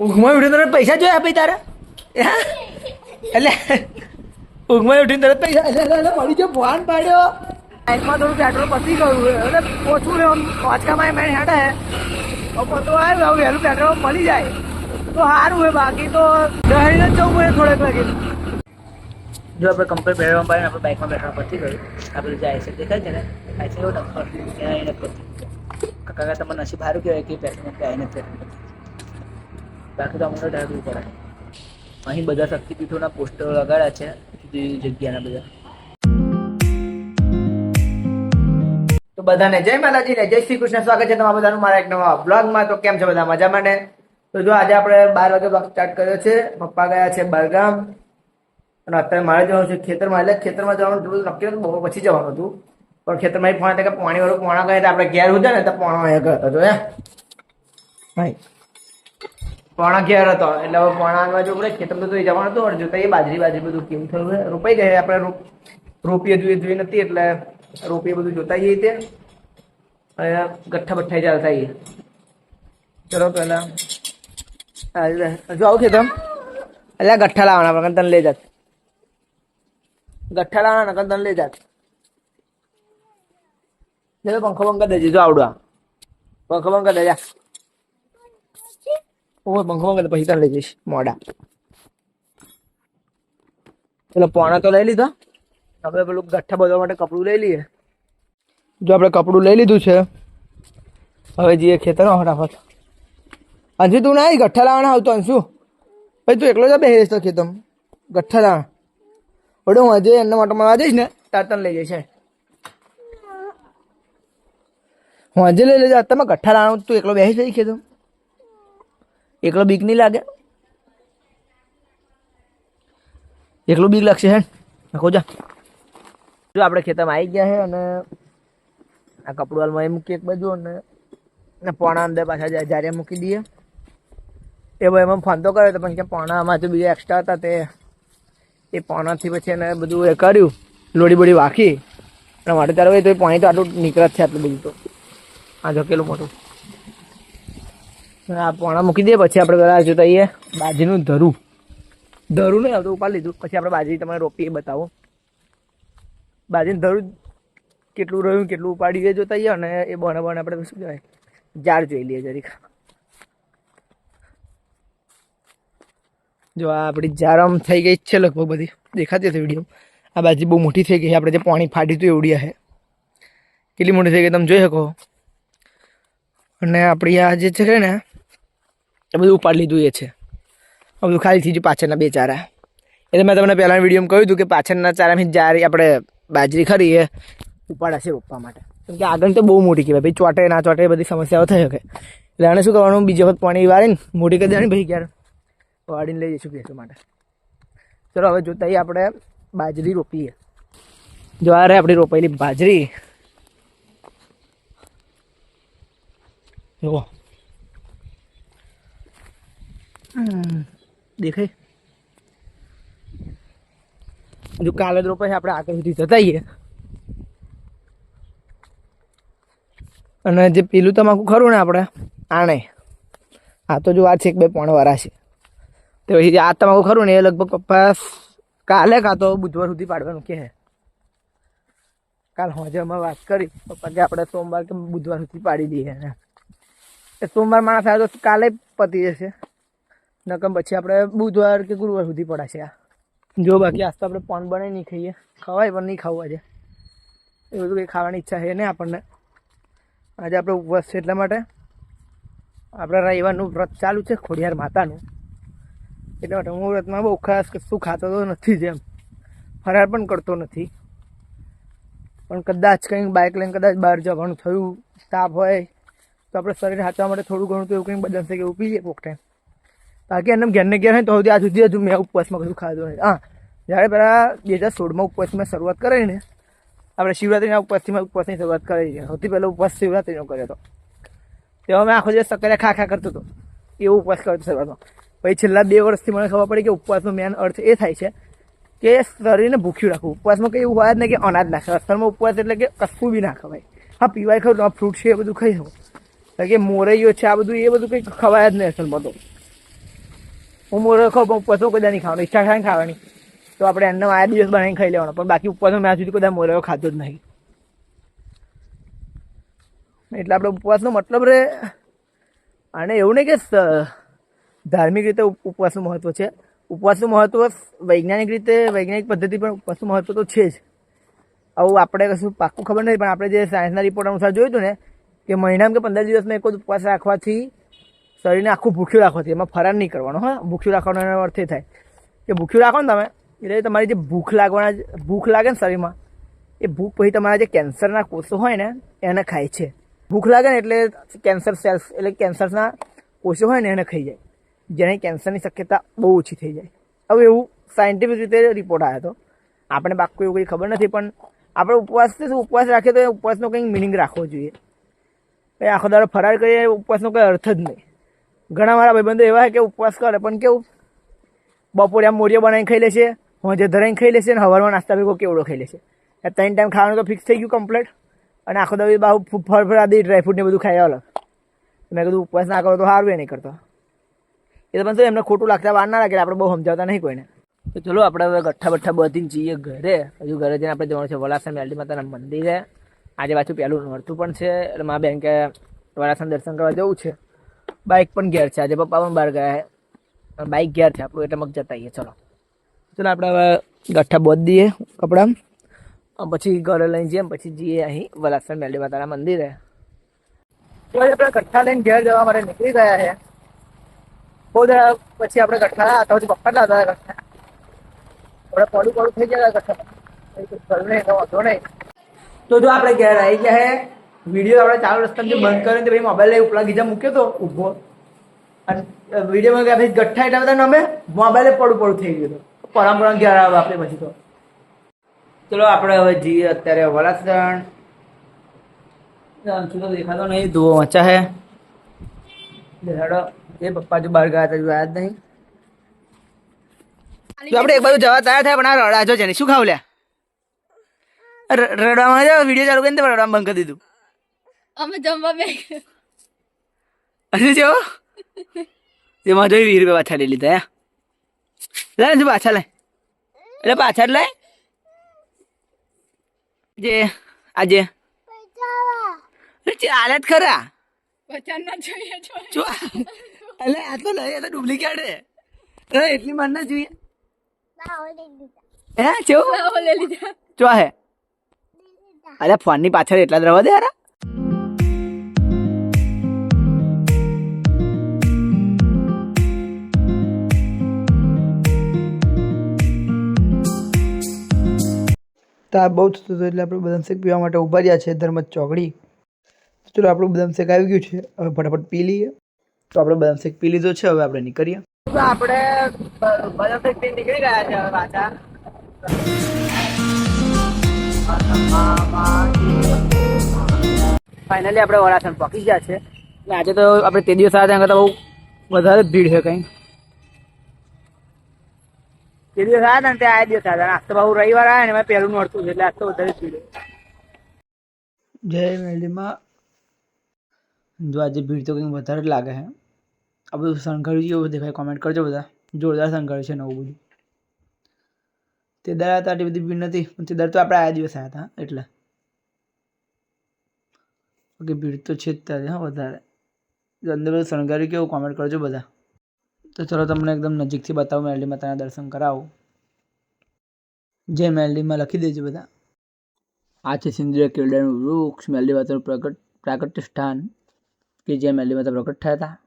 ઊંઘમાં ઉઠીને તરત પૈસા જોયા ભાઈ તારા? એટલે ઊંઘમાં ઉઠીને તરત પૈસા એટલે મળી ગયો ફોન પાડ્યો. બાઇકમાં થોડું પેટ્રોલ પતી ગયું. એટલે ઓછું રહ્યું. વાંચકામાં મેં હેડે પતો આવ્યું. વહેલું પેટ્રોલ મળી જાય. તો સારું હોય બાકી તો દહીને જ જવું પડે થોડેક વાગે. જો આપણે કમ્પ્લેટ પેટ્રોલ પાડીને આપણે બાઇકમાં પેટ્રોલ પતી ગયું. આપણે જે આઈસર દેખાય છે ને? આઈસર એવો નંબર એને કાકા તમારે નસીબ સારું કહેવાય કે પેટ્રોલ આવીને પેટ્રોલ બાકી તો અમને ડરવું પડે અહીં બધા શક્તિપીઠોના પોસ્ટરો લગાડ્યા છે જુદી જગ્યાના બધા. તો બધાને જય માતાજી ને જય શ્રી કૃષ્ણ. સ્વાગત છે તમારા બધાનું મારા એક નવા બ્લોગમાં. તો કેમ છે બધા મજા માટે તો જો આજે આપણે બાર વાગે બ્લોગ સ્ટાર્ટ કર્યો છે. પપ્પા ગયા છે બળગામ અને અત્યારે મારે જવાનું છે ખેતરમાં. એટલે ખેતરમાં જવાનું થોડું નક્કી હતું બહુ પછી જવાનું હતું. પણ ખેતરમાં પોણા કે પાણી વાળું પોણા ગયા આપણે ઘેર હતા ને તો પોણા ગયો હતો, હે? ભાઈ પોણા ઘેર હતો. એટલે હવે પોણા આગળ જો આપણે ખેતરમાં તો જવાનું હતું અને જોતા એ બાજરી બાજરી બધું કેવું થયું રોપાઈ ગયા આપણે રોપીએ જોઈએ જોઈ નથી, એટલે રોપીએ બધું જોતા જઈએ તે. અને ગઠ્ઠા બઠ્ઠા ચાલતા જઈએ ચલો પહેલા હજુ આવું ખેતમ એટલે ગઠ્ઠા લાવવાના આપણે તને લઈ જાત. ગઠ્ઠા લાવવાના નકર તને લઈ જાત. પંખો કરી દેજે, જો આવડવા પંખો બંધ દેજા ઓય પંખો બંધ પછી તને લઈ જઈશ, મોડા. પેલો પોણા તો લઈ લીધો. આપણે પેલું ગઠ્ઠા બધવા માટે કપડું લઈ લઈએ. જો આપણે કપડું લઈ લીધું છે, હવે જઈએ ખેતરમાં ફટાફટ. અંશુ તું ના ગઠ્ઠા લાવવાના આવતો અંશુ ભાઈ, તું એકલો જ બેસીશ તો ખેતમ ગઠ્ઠા લાવવા બધું હું આજે એમના માટે મળવા જઈશ ને, તાર તને લઈ જઈશ. હું. આજે લઈ લેજો તમે ગઠ્ઠા લાવવાનું, તું એકલો બેસી જઈ ખેતમ એકલો બીક નહીં લાગે? એકલું બીક લાગશે હે નાખો જા જો આપણે ખેતરમાં આવી ગયા છે અને આ કપડું હાલમાં એ મૂકીએ એક બાજુ અને પોણા અંદર પાછા જ્યારે મૂકી દઈએ. એ ભાઈ એમાં ફોન તો કર્યો હતો પણ કે પોણામાં તો બીજા એક્સ્ટ્રા હતા તે એ પોણાથી પછી એને બધું એ કર્યું, લોડી બોડી વાંખી. અને માટે ત્યારે તો એ પાણી તો આટલું નીકળે છે આટલું બધું તો. આ ધકેલું મોટું. આ પોણા મૂકી દઈએ પછી આપણે પેલા જોતા આવીએ બાજરીનું ધરું. ધરું નહીં આવતું ઉપાડી લીધું. પછી આપણે બાજરી તમને રોપીએ બતાવો. બાજરીનું ધરું કેટલું રહ્યું કેટલું ઉપાડી એ જોતા આવીએ અને એ બને બને આપણે શું કહેવાય ઝાડ જોઈ લઈએ જરીક. જો આ આપણી જારમ થઈ ગઈ છે લગભગ બધી. દેખાતી હતી વીડિયો. આ બાજુ બહુ મોટી થઈ ગઈ છે. આપણે જે પાણી ફાટ્યું હતું એવડી છે કેટલી મોટી થઈ ગઈ તમે જોઈ શકો. અને આપણી આ જે છે ને એ બધું ઉપાડી લીધું એ છે. બધું ખાલી થઈ ગયું પાછળના બે ચારા. એટલે મેં તમને પહેલાં વિડીયોમાં કહ્યું હતું કે પાછળના ચારામાં જારી આપણે બાજરી ખરી એ ઉપાડાશે રોપવા માટે. કેમ કે આગળ તો બહુ મોટી કહેવાય. ભાઈ ચોટે ના ચોટે બધી સમસ્યાઓ થઈ શકે. એટલે આને શું કરવાનું? બીજી વખત પાણી વાળીને મોટી કરી દેવાની ભાઈ ક્યારે? વાળીને લઈ જઈશું ભેંસો માટે. ચલો, હવે જોતા આપણે બાજરી રોપીએ. જો આ રે આપણી રોપાયેલી બાજરી. જુઓ. દેખાય. જો કાલે જ પછી આપણે આગળ સુધી જતા આવીએ. અને જે પેલું તમાકુ ખરું ને આપણે, આણે, આ તો જો આ છે એક બે પોણ વાળા છે. તો પછી આ તમાકુ ખરું ને એ લગભગ પપ્પા કાલે કાં તો બુધવાર સુધી પાડવાનું કે કાલ હોજે અમે વાત કરી. પપ્પા કે આપણે સોમવાર કે બુધવાર સુધી પાડી દઈએ. એ સોમવાર માણસ આવે તો કાલે પતી જશે. નકમ પછી આપણે બુધવાર કે ગુરુવાર સુધી પડાશે આ. જો બાકી આજ તો આપણે પોન બનાવી નહીં ખાઈએ. ખવાય પણ નહીં ખાવું આજે. એ બધું કંઈ ખાવાની ઈચ્છા છે નહીં આપણને. આજે આપણે ઉપવાસ છે એટલા માટે. આપણે રવિવારનું વ્રત ચાલુ છે, ખોડિયાર માતાનું. એટલા માટે હું વ્રતમાં બહુ ખાસ કશું ખાતો તો નથી જ એમ. ફરાર પણ કરતો નથી. પણ કદાચ કંઈક બાઇક લઈને કદાચ બહાર જવાનું થયું તાપ હોય, તો આપણે શરીર હાચવા માટે થોડું ઘણું તો એવું કંઈક બદલશે કે એવું પીએ કોક ટાઈમ બાકી એમને ઘેરને ઘેર હોય તો સુધી આ સુધી હજુ મેં ઉપવાસમાં કશું ખાધું નથી. હા, જ્યારે પહેલાં બે હજાર સોળમાં ઉપવાસમાં શરૂઆત કરી ને, આપણે શિવરાત્રિના ઉપવાસથી ઉપવાસની શરૂઆત કરી સૌથી પહેલો ઉપવાસ શિવરાત્રિનો કર્યો હતો. તેમાં મેં આખો દિવસ સક્કરિયા ખા ખા કરતો હતો. એવો ઉપવાસ કર્યો હતો શરૂઆતમાં. પછી છેલ્લા બે વર્ષથી મને ખબર પડી કે ઉપવાસનો મેન અર્થ એ થાય છે કે શરીરને ભૂખ્યું રાખવું. ઉપવાસમાં કંઈ એવું હોય જ નહીં કે અનાજ ના ખવાય ઉપવાસ એટલે કે કશું બી ના ખવાય. હા, પીવાય ખરું આ ફ્રૂટ છે એ બધું ખાઈ શકું. કારણ કે મોરૈયો છે, આ બધું એ બધું કંઈ ખવાય જ નહીં અસલમાં તો. હું મોરો ખાઉં પણ ઉપવાસો કદાચ નહીં ખાવાનો, ઈચ્છા થાય ખાવાની. તો આપણે એમને આ દિવસ બનાવીને ખાઈ લેવાનો. પણ બાકી ઉપવાસનો મેં સુધી કદાચ મોરો ખાતો જ નહીં. એટલે આપણે ઉપવાસનો મતલબ રે અને એવું નહીં કે ધાર્મિક રીતે ઉપ- ઉપવાસનું મહત્વ છે. ઉપવાસનું મહત્વ વૈજ્ઞાનિક રીતે, વૈજ્ઞાનિક પદ્ધતિ પણ ઉપવાસનું મહત્વ તો છે જ. આવું આપણે કશું પાક્કું ખબર નથી, પણ આપણે જે સાયન્સના રિપોર્ટ અનુસાર જોયું હતું ને, કે મહિનામાં કે પંદર દિવસમાં એક જ ઉપવાસ રાખવાથી શરીરને આખું ભૂખ્યું રાખવાથી એમાં ફરાર નહીં કરવાનો, હા? ભૂખ્યું રાખવાનો એનો અર્થ એ થાય. કે ભૂખ્યું રાખો ને તમે, એટલે તમારી જે ભૂખ લાગવાના ભૂખ લાગે ને શરીરમાં, એ ભૂખ પછી તમારા જે કેન્સરના કોષો હોય ને, એને ખાય છે. ભૂખ લાગે ને એટલે કેન્સર સેલ્સ, એટલે કેન્સરના કોષો હોય ને, એને ખાઈ જાય. જેને કેન્સરની શક્યતા બહુ ઓછી થઈ જાય. હવે એવું સાયન્ટિફિક રીતે રિપોર્ટ આવ્યો હતો આપણે બાકી એવું કંઈ ખબર નથી, પણ આપણે ઉપવાસ ઉપવાસ રાખીએ તો એ ઉપવાસનો કંઈક મિનિંગ રાખવો જોઈએ. આખો દાડો ફરાર કરીએ, ઉપવાસનો કોઈ અર્થ જ નહીં. ઘણા મારા ભાઈબંધો એવા છે કે ઉપવાસ કરે, પણ કેવું? બપોરે આમ મોરિયો બનાવીને ખાઈ લેશે હોજે ધરાઈને ખાઈ લેશે અને હવારમાં નાસ્તા ભેગો કેવડો ખાઈ લેશે છે. ત્રણ ટાઈમ ખાવાનું તો ફિક્સ થઈ ગયું કમ્પ્લીટ અને આખો દાડો બહુ ફળ ફળ આદિ ડ્રાયફ્રૂટ ને બધું ખાઈ અલગ મેં કીધું, ઉપવાસ ના કરો તો સારું, એ નહીં કરતો. એ તો પણ એમને ખોટું લાગતા વાર ના લાગે આપણે બહુ સમજાવતા નહીં કોઈને. તો ચલો, આપણે હવે ગઠ્ઠા બઠ્ઠા બધીને જઈએ ઘરે. હજુ ઘરે જઈને આપણે જવાનું છે વલાસણ મેલડી માતાના મંદિરે. આજે પાછું પહેલું નોરતું પણ છે, એટલે મારા બેન કે વલાસણ દર્શન કરવા જવું છે. બાઇક પણ ઘેર છે. આજે પપ્પા પણ બહાર ગયા છે. બાઇક ઘેર છે. આપણું એટલે મગ જતા આવીએ. ચલો. ચલો, આપણે હવે ગઠ્ઠા બોધ દઈએ કપડાં. પછી ઘરે લઈને જઈએ પછી જઈએ અહીં વલાસણ મેલડી માતાના મંદિરે. તો આપણે ગઠ્ઠા લઈને ઘેર જવા માટે નીકળી ગયા છે. બહુ પછી આપણે ગઠ્ઠા હતા. પછી પપ્પા હતા ગઠ્ઠા. આપણે પડું પડું થઈ ગયા ગઠ્ઠા. ઘર નહીં વાંધો નહીં. તો જો આપણે ઘેર આવી ગયા હે વીડિયો આપણે ચાલુ રસ્તામાં બંધ કર્યો તો ભાઈ મોબાઈલ લઈ ઉપલા ગીજા મૂક્યો તો ઊભો. અને વિડીયોમાં ગયા ભાઈ ગઠ્ઠા એટલા બધા અમે મોબાઈલે પડું પડું થઈ ગયું હતું. પરંપરા ઘેર આવે આપણે પછી તો. ચલો આપણે હવે જઈએ અત્યારે વલાસણ તો દેખાતો નહીં. ધુઓ મચા હે. દેખાડો. એ પપ્પા જો બહાર ગયા હતા જો આયા જ નહીં. જો આપણે એક બાજુ જવા તૈયાર થાય પણ આ રડા જો છે ને શું ખાવ લ્યા? રડવામાં જો વીડિયો ચાલુ કરીને રડવામાં બંધ કરી દીધું. અમે જમવા બે અને જો તેમાં જોઈ વીસ રૂપિયા પાછા લઈ લીધા લે ને પાછા લે. એટલે પાછા જ લે જે આજે. અરે ચાલે જ ખરા? ના જો જો એટલે આ તો આ તો ડુપ્લિકેટ છે. અરે એટલી માર ના જોઈએ. હે ચેવો લઈ લીધા. જો હે. અરે ફોનની પાછળ એટલા જ રહેવા દે યાર તો આ બહુ થતું હતું એટલે આપણે બદામ શેક પીવા માટે ઊભા રહ્યા છે ધર્મ ચોકડી. ચલો આપણું બદામ શેક આવી ગયું છે. હવે ફટાફટ પી લઈએ. તો આપણે બદામ શેક પી લીધો છે. હવે આપણે નીકળીએ. આપણે બદામ પી નીકળી ગયા છે હવે પાછા. ફાઇનલી આપણે વરાસણ પહોંચી ગયા છે. આજે તો આપણે તે દિવસ આવ્યા ત્યાં કરતાં બહુ વધારે ભીડ છે કંઈ. તે દિવસ આવ્યા ને ત્યાં આ દિવસ આવ્યા આજ તો બહુ રવિવાર આવ્યા ને, એમાં પહેલું નડતું એટલે આજ તો વધારે જ ભીડ. જય મેલીમાં જો આજે ભીડ તો કંઈક વધારે જ લાગે છે આ બધું શણગાર્યું જેવું દેખાય. કોમેન્ટ કરજો બધા. જોરદાર શણગાર્યું છે નવું બધું. તે દર હતા આટલી બધી ભીડ નથી, પણ તે દર તો આપણે આ દિવસ આવ્યા હતા, એટલે. ઓકે ભીડ તો છે જ ત્યારે, હા, વધારે. અંદર બધું શણગાર્યું કેવું? કોમેન્ટ કરજો બધા. તો ચલો તમને એકદમ નજીકથી બતાવું, મેલડી માતાના દર્શન કરાવું. જે મેલડીમાં લખી દેજો બધા. આ છે સિંદુરિયા કેળાનું વૃક્ષ, મેલડી માતાનું પ્રગટ, પ્રાગટ્ય સ્થાન, કે જે મેલડી માતા પ્રગટ થયા હતા.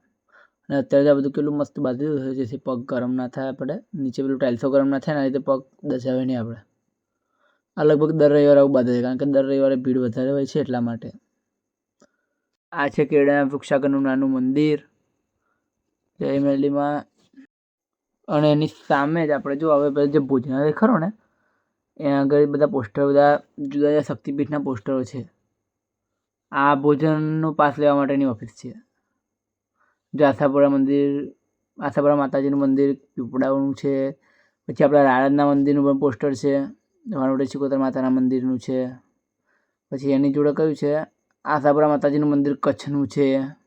અને અત્યારે આ બધું કેટલું મસ્ત બાંધેલું છે, જેથી પગ ગરમ ના થાય આપણે. નીચે પેલું ટાઇલ્સો ગરમ ના થાય ને આ રીતે પગ દસાવે નહીં આપણે. આ લગભગ દર રવિવારે આવું બાંધે છે, કારણ કે દર રવિવારે ભીડ વધારે હોય છે એટલા માટે. આ છે કેળાના વૃક્ષાગરનું નાનું મંદિર. જય મેલડીમાં અને એની સામે જ આપણે જો હવે પેલું જે ભોજનાલય ખરો ને? એના આગળ બધા પોસ્ટર, બધા જુદા જુદા શક્તિપીઠના પોસ્ટરો છે. આ ભોજનનો પાસ લેવા માટેની ઓફિસ છે. જો આશાપુરા મંદિર, આશાપુરા માતાજીનું મંદિર પીપળાનું છે. પછી આપણા રાણદના મંદિરનું પણ પોસ્ટર છે. વાણવડે ચિકોતર માતાના મંદિરનું છે. પછી એની જોડે કયું છે? આશાપુરા માતાજીનું મંદિર કચ્છનું છે.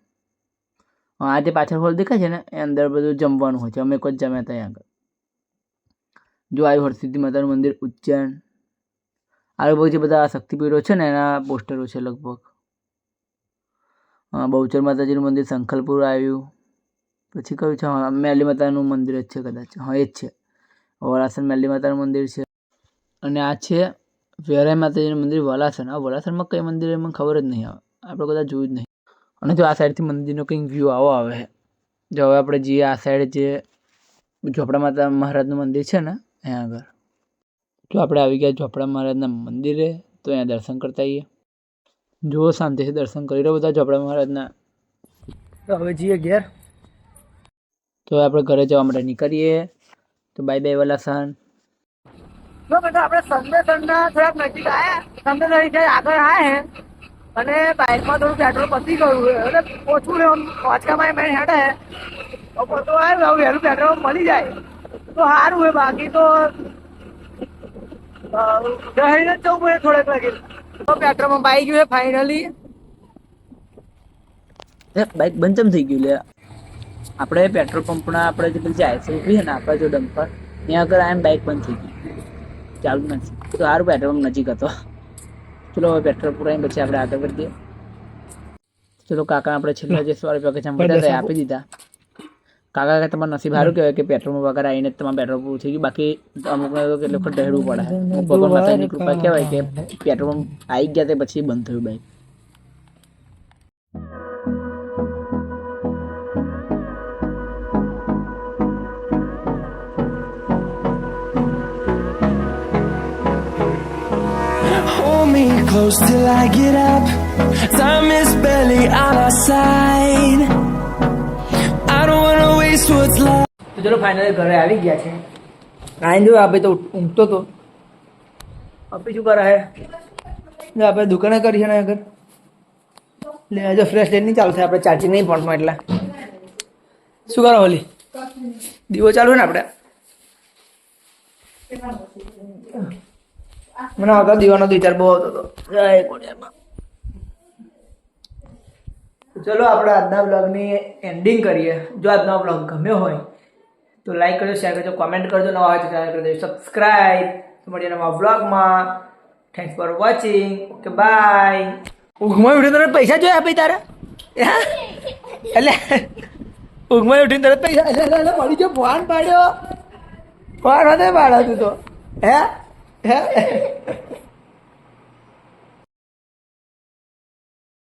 આ જે પાછળ હોલ દેખાય છે ને, એ અંદર બધું જમવાનું હોય છે. અમે જ જમ્યા અહીંયા આગળ. જો આવ્યું હરસિદ્ધિ માતાનું મંદિર ઉજ્જૈન. આ લગભગ જે બધા શક્તિપીઠો છે ને, એના પોસ્ટરો છે લગભગ. બહુચર માતાજીનું મંદિર સંખલપુર આવ્યું. પછી કયું છે? હા, મેલી માતાનું મંદિર જ છે કદાચ. હા, એ જ છે. વલાસન મેલી માતાનું મંદિર છે. અને આ છે વેરાઈ માતાજીનું મંદિર વલાસન આ વલાસનમાં કઈ મંદિર એ મને ખબર જ નહીં આવે. આપણે કદાચ જોયું જ નહીં. અને જો આ સાઈડથી મંદિરનો કંઈક વ્યૂ આવો આવે. છે જો હવે આપણે જઈએ આ સાઈડ જે ઝોપડા માતા મહારાજનું મંદિર છે ને, અહીંયા આગળ. જો આપણે આવી ગયા ઝોપડા મહારાજના મંદિરે, તો અહીંયા દર્શન કરતા આવીએ. જુઓ શાંતિથી દર્શન કરી રહ્યો બધા ઝોપડા મહારાજના. તો હવે જઈએ ઘેર. તો આપણે ઘરે જવા માટે નીકળીએ. તો બાય બાય વાલા બેટા આપણે સંદેશનના થોડાક નજીક આવ્યા સંદેશન આગળ આવ્યા અને બાઇકમાં થોડું પેટ્રોલ પતી ગયું એટલે ઓછું રહ્યું. વાંચકામાં મેં હેડે તો પોતો આવ્યો વહેલું પેટ્રોલ મળી જાય. તો સારું હોય બાકી તો જઈને જ જવું પડે થોડેક લાગે તો પેટ્રોલમાં બાઈક ગયું ફાઇનલી. બાઈક બંધ ચમ થઈ ગયું લે. આપણે પેટ્રોલ પંપના આપણે જે પેલી જાય છે ઊભી ને, આપણા જો ડમ્પર, ત્યાં આગળ આમ બાઇક બંધ થઈ ગઈ. ચાલુ નથી. તો સારું, પેટ્રોલ પંપ નજીક હતો. ચલો હવે પેટ્રોલ પુરાઈને પછી આપણે આગળ વધીએ. ચલો કાકા આપણે છેલ્લા જે સો રૂપિયા મળ્યા હતા આપી દીધા. કાકા કે તમારું નસીબ સારું કહેવાય કે પેટ્રોલ વગર આવીને તમારું પેટ્રોલ પૂરું થઈ ગયું. બાકી અમુક કેટલું વખત પડે. ભગવાન માતાની કૃપા કહેવાય કે પેટ્રોલ આવી ગયા તે પછી બંધ થયું bike close till I get up. Time is barely on our side. I don't wanna waste what's left. ચલો ફાઇનલી ઘરે આવી ગયા છે. આઈને જો આપણે તો ઊંઘતો તો. આપણે શું કરે હે? આપણે દુકાને કરી છે ને આગળ. લે આજે ફ્રેશ ડે નહીં ચાલશે આપણે ચાર્જિંગ નહીં ફોનમાં એટલે. શું કરો, હોલી? દીવો ચાલુ ને આપણે? મને આવતા દીવાનો વિચાર બહુ હતો. જય ચલો આપણે આજના બ્લોગની એન્ડિંગ કરીએ. જો આજનો બ્લોગ ગમ્યો હોય, તો લાઈક કરજો શેર કરજો કોમેન્ટ કરજો, નવા હોય તો ચેનલ કરજો સબસ્ક્રાઈબ તો મળીએ નવા બ્લોગમાં thanks for watching okay bye ઊંઘમાં ઉઠીને તરત પૈસા જોયા આપી તારે? એટલે ઊંઘમાં ઉઠીને તરત પૈસા મળી ગયો ફોન પાડ્યો. ફોન હતો પાડ્યો તું તો. હે? હે